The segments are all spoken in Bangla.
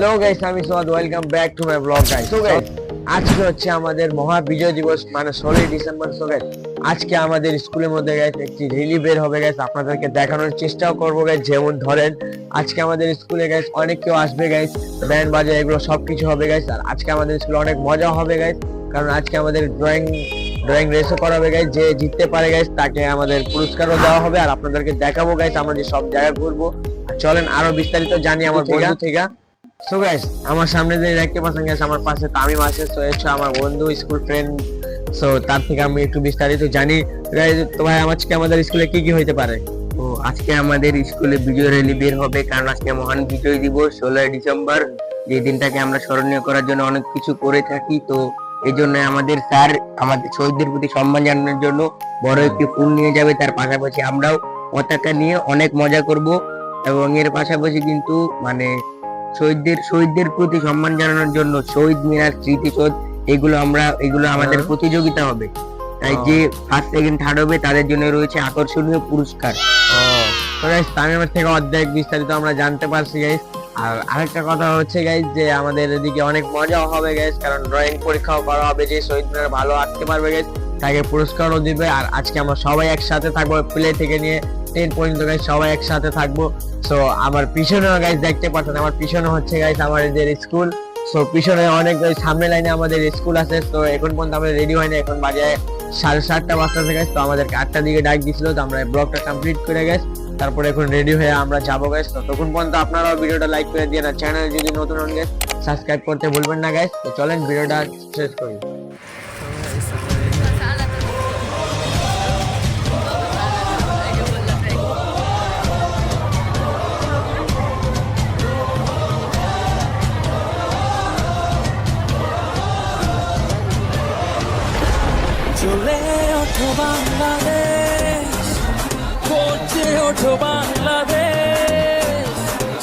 হ্যালো গাইস আমি Soad welcome back to my blog guys so guys আজকে হচ্ছে আমাদের মহা বিজয় দিবস মানে ষোলোই ডিসেম্বর সো গাইস আজকে আমাদের স্কুলের মধ্যে গাইস একটি রিলি বের হবে গাইস আপনাদেরকে দেখানোর চেষ্টাও করব গাইস যেমন ধরেন আজকে আমাদের স্কুলে গাইস অনেক কেউ আসবে গাইস ব্যান্ড বাজা এগুলো সবকিছু হবে গাইস আর আজকে আমাদের স্কুলে অনেক মজা হবে গাইস কারণ আজকে আমাদের ড্রয়িং ড্রয়িং রেসও করাবে গাইস যে জিততে পারে গাইস তাকে আমাদের পুরস্কারও দেওয়া হবে আর আপনাদেরকে দেখাবো গাইস আমরা যে সব জায়গায় ঘুরবো। চলেন আরও বিস্তারিত জানি আমার বন্ধু থেকে। সো গাইস আমার সামনে যে দেখতে পাচ্ছেন গাইস আমার পাশে তামিম আছে সো হচ্ছে আমার বন্ধু স্কুল ফ্রেন্ড সো তার থেকে আমি একটু বিস্তারিত জানি। তো ভাই, আজকে আমাদের স্কুলে কি কি হইতে পারে? তো আজকে আমাদের স্কুলে বিজয় র্যালি বের হবে, কারণ আজকে মহান বিজয় দিবস, ষোলোই ডিসেম্বর। যে দিনটাকে আমরা স্মরণীয় করার জন্য অনেক কিছু করে থাকি, তো এই জন্য আমাদের স্যার আমাদের শহীদদের প্রতি সম্মান জানানোর জন্য বড় একটি ফুল নিয়ে যাবে। তার পাশাপাশি আমরাও পতাকা নিয়ে অনেক মজা করব এবং এর পাশাপাশি কিন্তু মানে শহীদদের শহীদদের প্রতি সম্মান জানানোর জন্য শহীদ মিনার স্মৃতিসৌধ এগুলো আমরা এগুলো আমাদের হ্যাঁ। প্রতিযোগিতা হবে। তাই যে ফার্স্ট সেকেন্ড থার্ড হবে তাদের জন্য রয়েছে আকর্ষণীয় পুরস্কার। তামিমের থেকে অর্ধেক বিস্তারিত আমরা জানতে পারছি গাইস আর আরেকটা কথা হচ্ছে গাইস যে আমাদের এদিকে অনেক মজাও হবে গাইস কারণ ড্রয়িং পরীক্ষাও করা হবে যে শহীদ মিনার ভালো আঁকতে পারবে গাইস তাকে পুরস্কারও দিবে। আর আজকে আমরা সবাই একসাথে থাকব প্লে থেকে নিয়ে টেন পর্যন্ত গাইস সবাই একসাথে থাকব। সো আমার পিছনেও গাইস দেখতে পাচ্ছেন, আমার পিছনে হচ্ছে গাইস আমাদের স্কুল সো পিছনে অনেক সামনে লাইনে আমাদের স্কুল আছে। তো এখন পর্যন্ত আমরা রেডি হয়নি, এখন বাজে সাড়ে সাতটা বাজতে গেছে তো আমাদেরকে আটটার দিকে ডাক দিছিল তো আমরা ব্লগটা কমপ্লিট করে গেছি তারপরে এখন রেডি হয়ে আমরা যাব গাইস তো তখন পর্যন্ত আপনারাও ভিডিওটা লাইক করে দিয়ে না চ্যানেল যদি নতুন হন গেছে সাবস্ক্রাইব করতে ভুলবেন না গাইস তো চলেন, ভিডিওটা শেষ করি। ওঠো বাংলাদেশ করছে ওঠো বাংলাদেশ।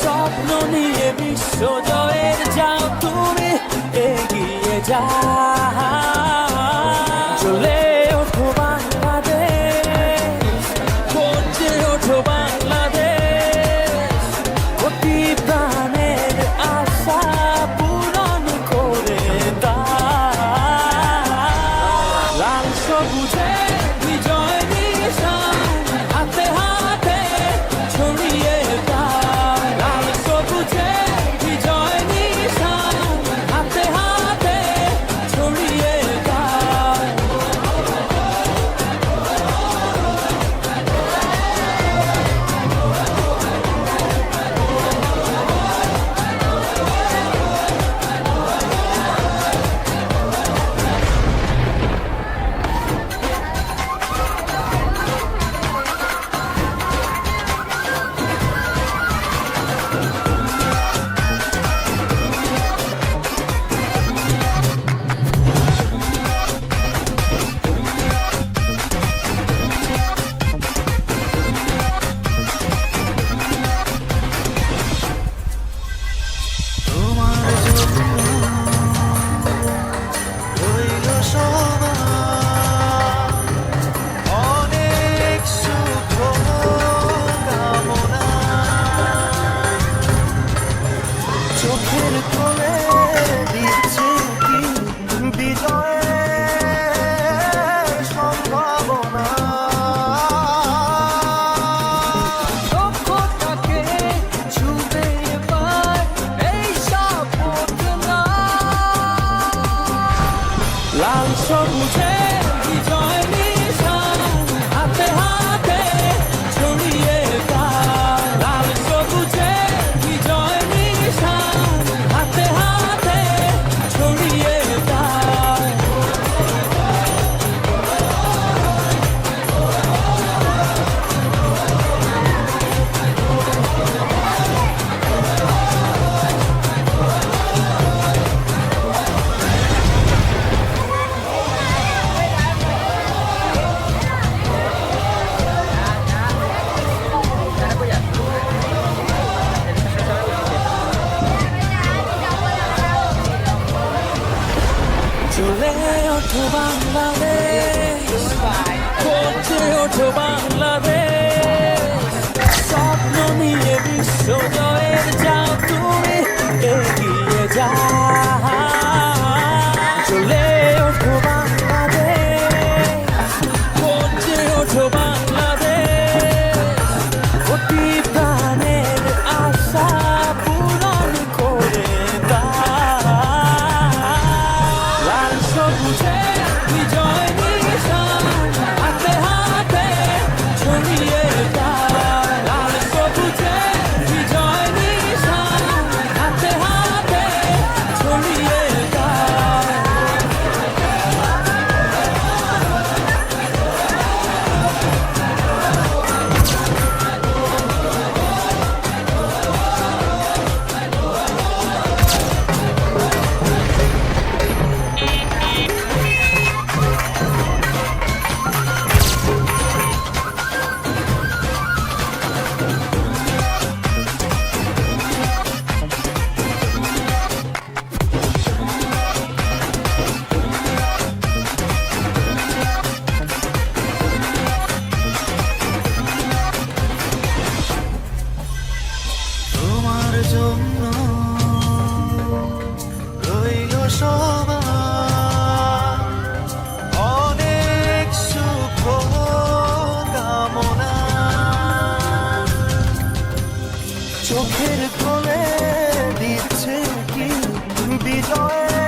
স্বপ্ন নিয়ে বিশ্ব জয়ের যাও তুমি এগিয়ে যাও বিজয়ের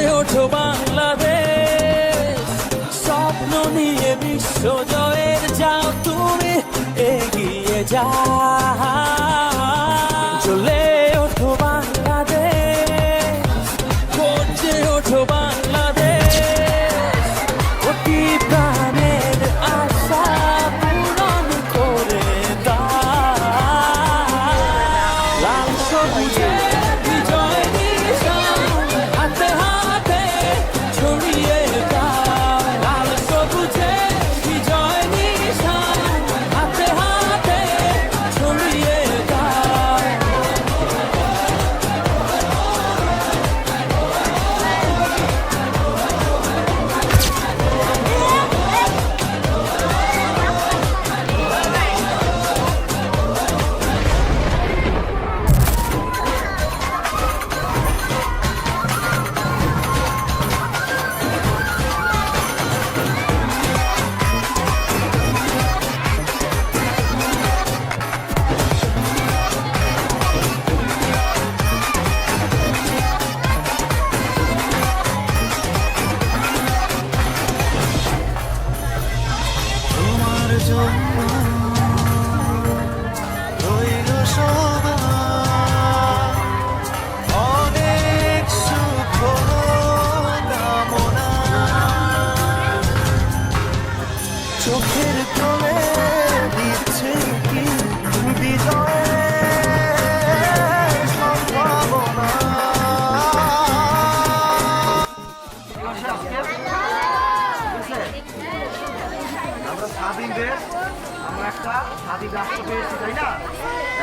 করছে ওঠো বাংলাদেশ। স্বপ্ন নিয়ে বিশ্ব জয়ের যাও তুমি এগিয়ে যাও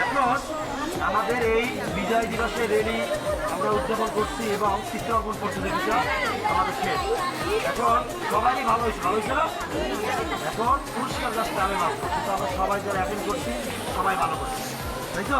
এখন আমাদের এই বিজয় দিবসের রেলি আমরা উদযাপন করছি এবং চিত্রাঙ্কন প্রতিযোগিতা আমাদের শেষ এখন সবাই ভালো হয়েছে ভালো হয়েছে এখন পুরস্কার যাচ্ছে আমি মাত্র কিন্তু আমরা সবাই যারা অ্যাটেন্ড করছি সবাই ভালো করছি তাই তো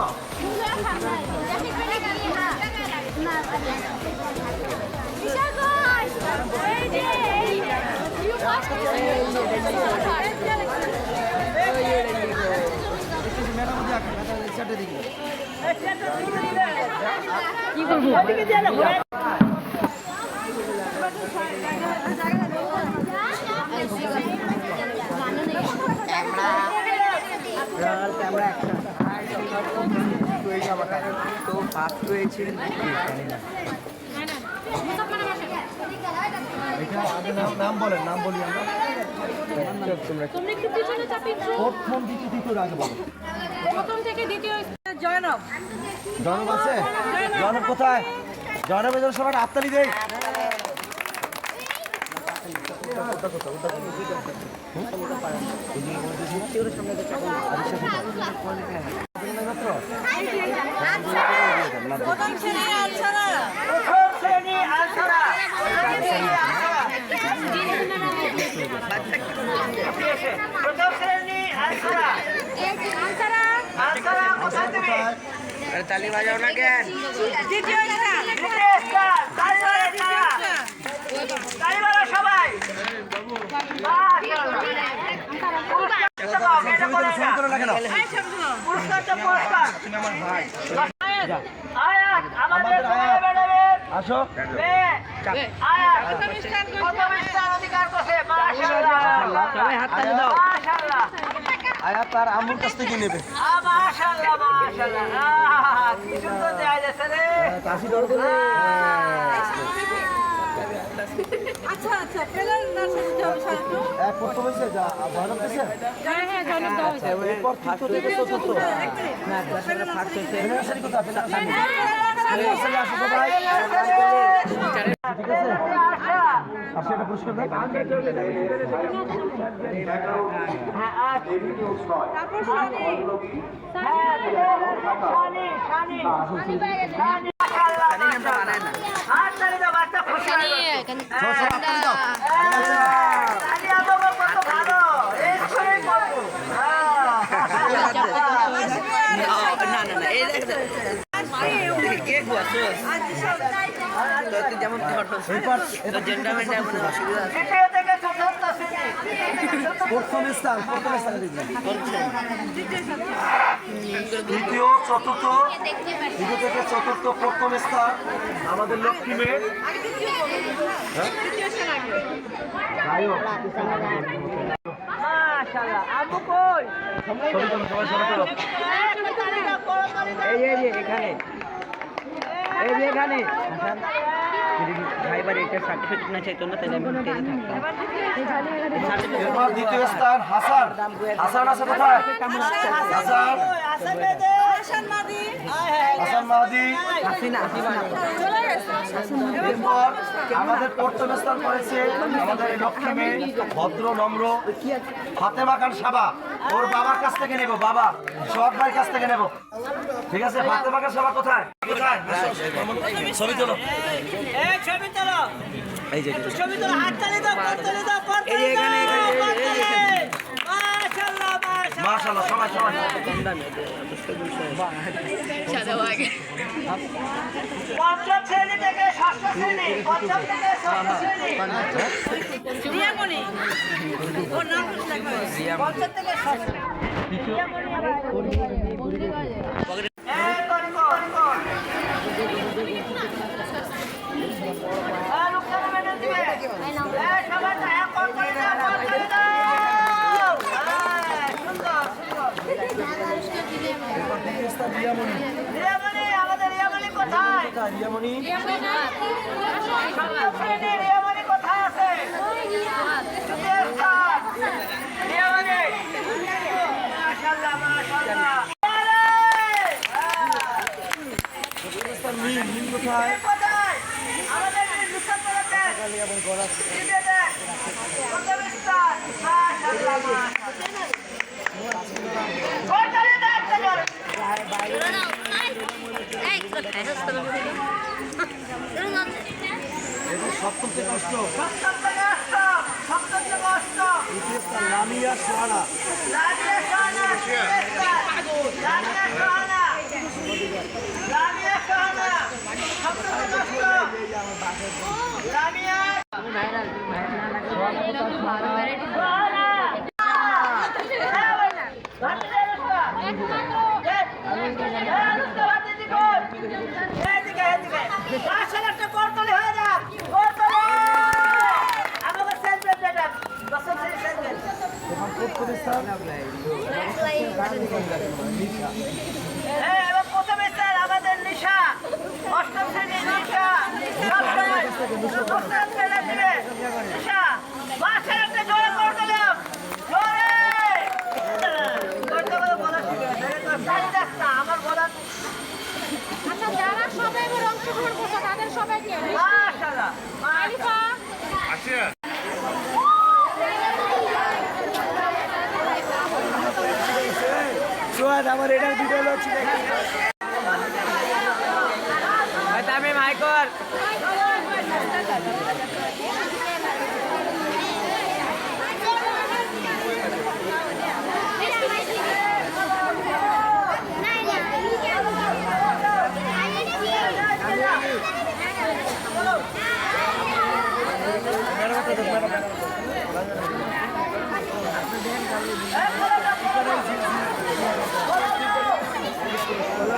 তো ফার্স্ট হয়েছে নাম বলেন নাম বলি আমরা তোমরা একটু পিছনে প্রথম দ্বিতীয় তৃতীয় আগে বলো প্রথম থেকে দ্বিতীয় জয়নব। জয়নব আছে? জয়নব। কোথায়? জনবের জন্য সবার হাততালি দেয় শ্রেণির আলসারা আরে তালি বাজাও না কেন? আসো সবাই। হাত তালি দাও। আয়াত তার আম্মুর কাছ থেকে নেবে আচ্ছা আচ্ছা হ্যাঁ হ্যাঁ ঠিক আছে আসো এটা পুরস্কার দাও না না না এই দেখ। কেক বসো যেমন প্রথম স্থান প্রথম স্থানে দ্বিতীয় চতুর্থ দ্বিতীয় থেকে চতুর্থ প্রথম স্থান আমাদের লক্ষ্মী মেয়ে। হ্যাঁ? এই এখানে। এই যে এখানে ভাইবার এটা সার্টিফিকেট না চাইতো না তাহলে আমি টেনে থাকতাম এরপর দ্বিতীয় স্থান হাসান। হাসান আছে কোথায়? হাসান। হাসান মাদি। হাসান মাদি। হাসিনা হাসিনা। এরপর আমাদের প্রথম স্থান করেছে আমাদের এই লক্ষ্মী মেয়ে ভদ্র নম্র ফাতেমা খান সাবা ওর বাবার কাছ থেকে নেব বাবা সব ভাইয়ের কাছ থেকে নেব ঠিক আছে ফাতেমা খান সাবা কোথায় কোথায় ছবি তোলো এই যে এই যে এখানে মাশাআল্লাহ সবাই সবাই। পঞ্চম শ্রেণি থেকে ষষ্ঠ শ্রেণি পঞ্চম থেকে ষষ্ঠ শ্রেণি। রিয়ামণি ওর নাম পঞ্চম থেকে ষষ্ঠ এই করি কর, কর। এই লোকটাকে দিবে। এই সবাই তো এক কর করে দাও, কর করে দাও। এই, সুন্দর, সুন্দর। রিয়ামণি, আমাদের রিয়ামণি কোথায়? রিয়ামণি? রিয়ামণি। কোথায় আছে? মিম কোথায়? আমাদের করাতে। দিতে দেন। প্রথম স্থান। মাশাআল্লাহ, মাশাআল্লাহ। করতালি দাও একটা জোরে। এটি সপ্তম থেকে অষ্টম সপ্তম থেকে অষ্টম। সপ্তম থেকে অষ্টম। লামিয়া সোহানা লামিয়া সোহানা। লামিয়া সোহানা। লামিয়া সোহানা। সপ্তম থেকে অষ্টম। লামিয়া প্রথম স্থান আমাদের নিশা অষ্টম শ্রেণির নিশা সবসময় ফেলে দিবে নিশা মাসের একটা জোরে করে দিলাম জোরে করতে বলে বলা শিখে আমার বলা আচ্ছা যারা সবাই অংশগ্রহণ করছে তাদের সবাইকে। মাশাআল্লাহ। আলিফা সোহান আমার এটার ভিডিও হচ্ছে তামিম হাইকর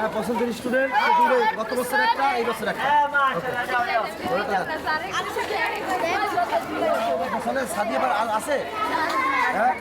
হ্যাঁ পছন্দের স্টুডেন্ট গত বছর একটা এই বছর একটা সাদিয়া আছে হ্যাঁ